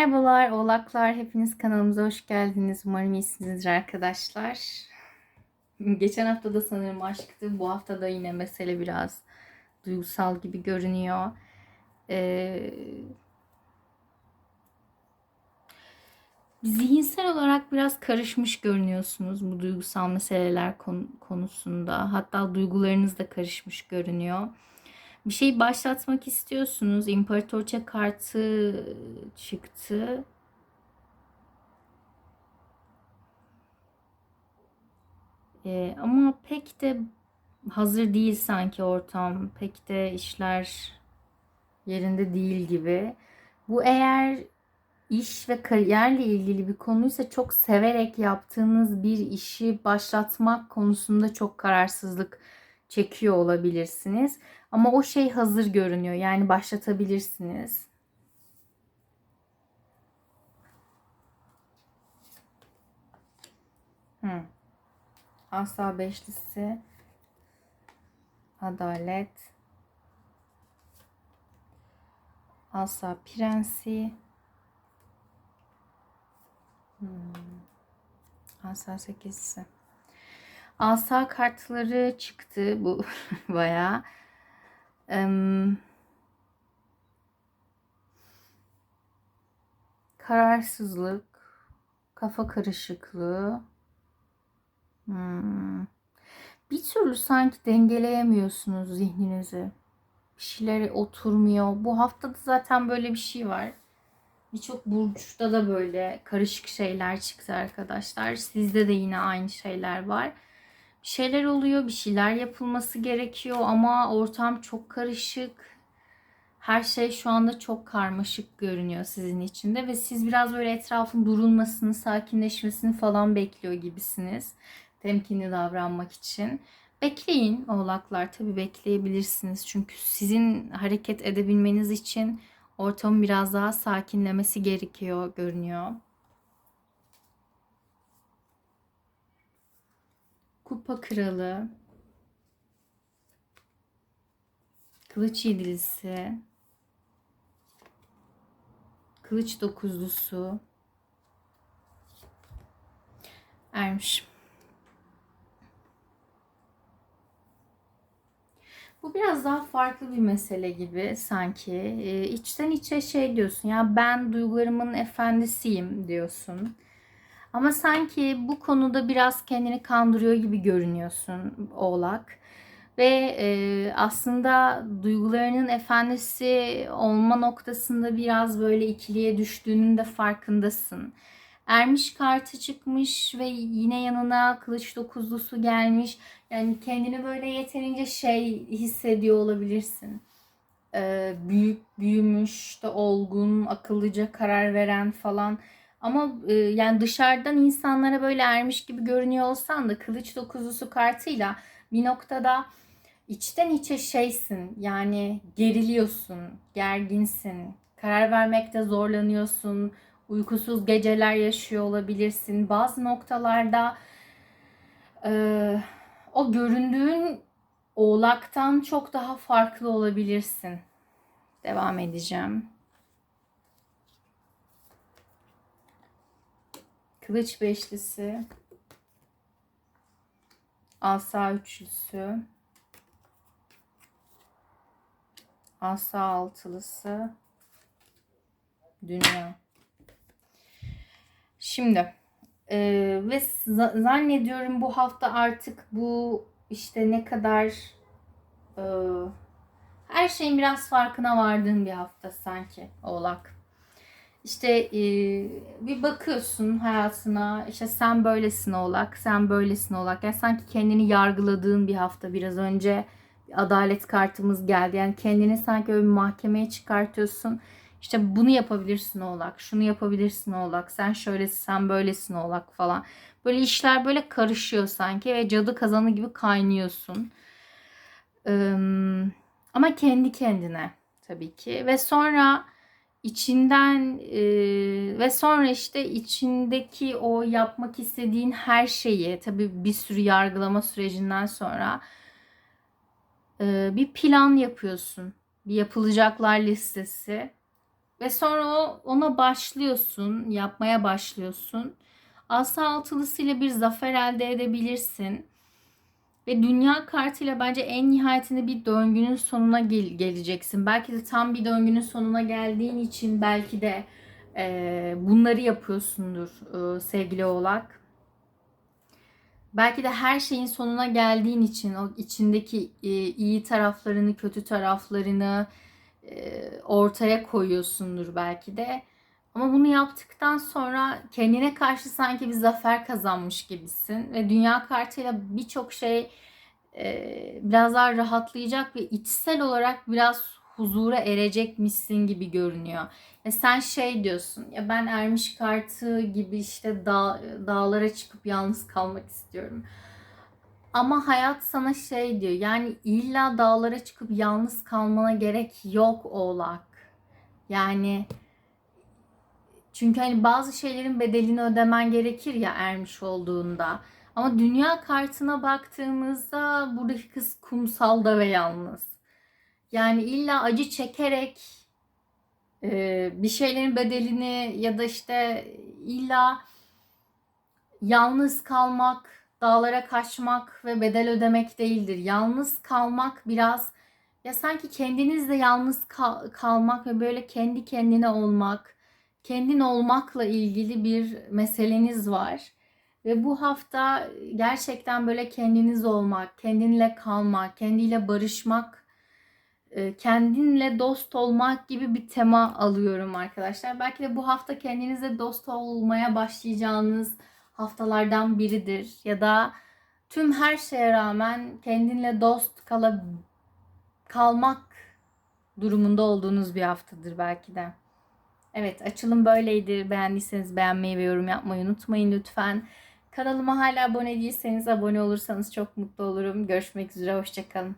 Merhabalar oğlaklar, hepiniz kanalımıza hoş geldiniz. Umarım iyisinizdir arkadaşlar. Geçen hafta da sanırım aşktı. Bu hafta da yine mesele biraz duygusal gibi görünüyor. Ee, zihinsel olarak biraz karışmış görünüyorsunuz bu duygusal meseleler konusunda. Hatta duygularınız da karışmış görünüyor bir şey başlatmak istiyorsunuz. İmparatorça kartı çıktı. Ee, ama pek de hazır değil sanki ortam. Pek de işler yerinde değil gibi. Bu eğer iş ve kariyerle ilgili bir konuysa çok severek yaptığınız bir işi başlatmak konusunda çok kararsızlık çekiyor olabilirsiniz. Ama o şey hazır görünüyor. Yani başlatabilirsiniz. Hmm. Asa beşlisi. Adalet. Asa prensi. Hmm. Asa sekizlisi. Asa kartları çıktı bu bayağı. Um, kararsızlık, kafa karışıklığı. Hmm. Bir türlü sanki dengeleyemiyorsunuz zihninizi. Bir şeyleri oturmuyor. Bu haftada zaten böyle bir şey var. Birçok burçta da böyle karışık şeyler çıktı arkadaşlar. Sizde de yine aynı şeyler var şeyler oluyor, bir şeyler yapılması gerekiyor ama ortam çok karışık. Her şey şu anda çok karmaşık görünüyor sizin içinde ve siz biraz böyle etrafın durulmasını, sakinleşmesini falan bekliyor gibisiniz. Temkinli davranmak için. Bekleyin oğlaklar tabii bekleyebilirsiniz. Çünkü sizin hareket edebilmeniz için ortamın biraz daha sakinlemesi gerekiyor görünüyor. Kupa Kralı, Kılıç Yedilisi, Kılıç Dokuzlusu, Ermiş. Bu biraz daha farklı bir mesele gibi sanki. Ee, içten içe şey diyorsun ya ben duygularımın efendisiyim diyorsun. Ama sanki bu konuda biraz kendini kandırıyor gibi görünüyorsun Oğlak. Ve e, aslında duygularının efendisi olma noktasında biraz böyle ikiliye düştüğünün de farkındasın. Ermiş kartı çıkmış ve yine yanına kılıç dokuzlusu gelmiş. Yani kendini böyle yeterince şey hissediyor olabilirsin. Ee, büyük, büyümüş, de olgun, akıllıca karar veren falan. Ama e, yani dışarıdan insanlara böyle ermiş gibi görünüyor olsan da kılıç dokuzusu kartıyla bir noktada içten içe şeysin. Yani geriliyorsun, gerginsin, karar vermekte zorlanıyorsun, uykusuz geceler yaşıyor olabilirsin. Bazı noktalarda e, o göründüğün oğlaktan çok daha farklı olabilirsin. Devam edeceğim. Kılıç beşlisi. Asa üçlüsü. Asa altılısı. Dünya. Şimdi e, ve zannediyorum bu hafta artık bu işte ne kadar e, her şeyin biraz farkına vardığın bir hafta sanki Oğlak. İşte e, bir bakıyorsun hayatına işte sen böylesin olak, sen böylesin olak. Yani sanki kendini yargıladığın bir hafta biraz önce adalet kartımız geldi. Yani kendini sanki öyle bir mahkemeye çıkartıyorsun. İşte bunu yapabilirsin olak, şunu yapabilirsin olak, sen şöylesin, sen böylesin olak falan. Böyle işler böyle karışıyor sanki ve cadı kazanı gibi kaynıyorsun. Ee, ama kendi kendine tabii ki. Ve sonra içinden e, ve sonra işte içindeki o yapmak istediğin her şeyi tabi bir sürü yargılama sürecinden sonra e, bir plan yapıyorsun. Bir yapılacaklar listesi. Ve sonra o ona başlıyorsun, yapmaya başlıyorsun. Asa altılısıyla bir zafer elde edebilirsin. Ve dünya kartıyla bence en nihayetinde bir döngünün sonuna gel- geleceksin. Belki de tam bir döngünün sonuna geldiğin için belki de e, bunları yapıyorsundur e, sevgili oğlak. Belki de her şeyin sonuna geldiğin için o içindeki e, iyi taraflarını, kötü taraflarını e, ortaya koyuyorsundur belki de. Ama bunu yaptıktan sonra kendine karşı sanki bir zafer kazanmış gibisin ve dünya kartıyla birçok şey e, biraz daha rahatlayacak ve içsel olarak biraz huzura erecekmişsin gibi görünüyor. Ya sen şey diyorsun ya ben ermiş kartı gibi işte dağ, dağlara çıkıp yalnız kalmak istiyorum. Ama hayat sana şey diyor yani illa dağlara çıkıp yalnız kalmana gerek yok oğlak. Yani çünkü hani bazı şeylerin bedelini ödemen gerekir ya ermiş olduğunda. Ama dünya kartına baktığımızda buradaki kız kumsalda ve yalnız. Yani illa acı çekerek e, bir şeylerin bedelini ya da işte illa yalnız kalmak, dağlara kaçmak ve bedel ödemek değildir. Yalnız kalmak biraz ya sanki kendinizle yalnız kal- kalmak ve böyle kendi kendine olmak, kendin olmakla ilgili bir meseleniz var. Ve bu hafta gerçekten böyle kendiniz olmak, kendinle kalmak, kendiyle barışmak, e, kendinle dost olmak gibi bir tema alıyorum arkadaşlar. Belki de bu hafta kendinizle dost olmaya başlayacağınız haftalardan biridir. Ya da tüm her şeye rağmen kendinle dost kala, kalmak durumunda olduğunuz bir haftadır belki de. Evet açılım böyleydi. Beğendiyseniz beğenmeyi ve yorum yapmayı unutmayın lütfen. Kanalıma hala abone değilseniz abone olursanız çok mutlu olurum. Görüşmek üzere. Hoşçakalın.